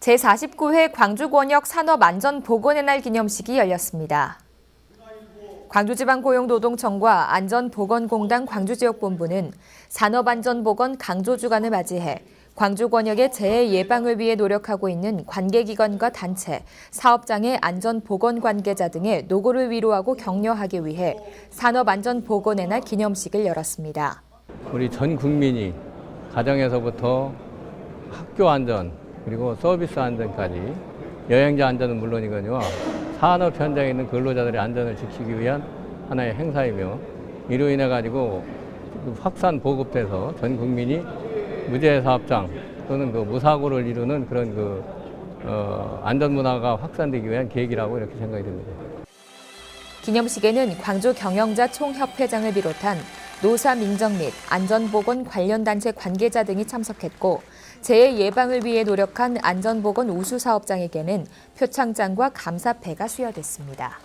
제49회 광주권역 산업안전보건의 날 기념식이 열렸습니다. 광주지방고용노동청과 안전보건공단 광주지역본부는 산업안전보건 강조주간을 맞이해 광주권역의 재해 예방을 위해 노력하고 있는 관계기관과 단체, 사업장의 안전보건 관계자 등의 노고를 위로하고 격려하기 위해 산업안전보건의 날 기념식을 열었습니다. 우리 전 국민이 가정에서부터 학교 안전 그리고 서비스 안전까지 여행자 안전은 물론이거니와 산업 현장에 있는 근로자들의 안전을 지키기 위한 하나의 행사이며 이로 인해 가지고 확산 보급돼서 전 국민이 무죄 사업장 또는 그 무사고를 이루는 그런 그 어, 안전 문화가 확산되기 위한 계획이라고 이렇게 생각이 듭니다. 기념식에는 광주 경영자 총협회장을 비롯한 노사 민정 및 안전보건 관련 단체 관계자 등이 참석했고 재해 예방을 위해 노력한 안전보건 우수 사업장에게는 표창장과 감사패가 수여됐습니다.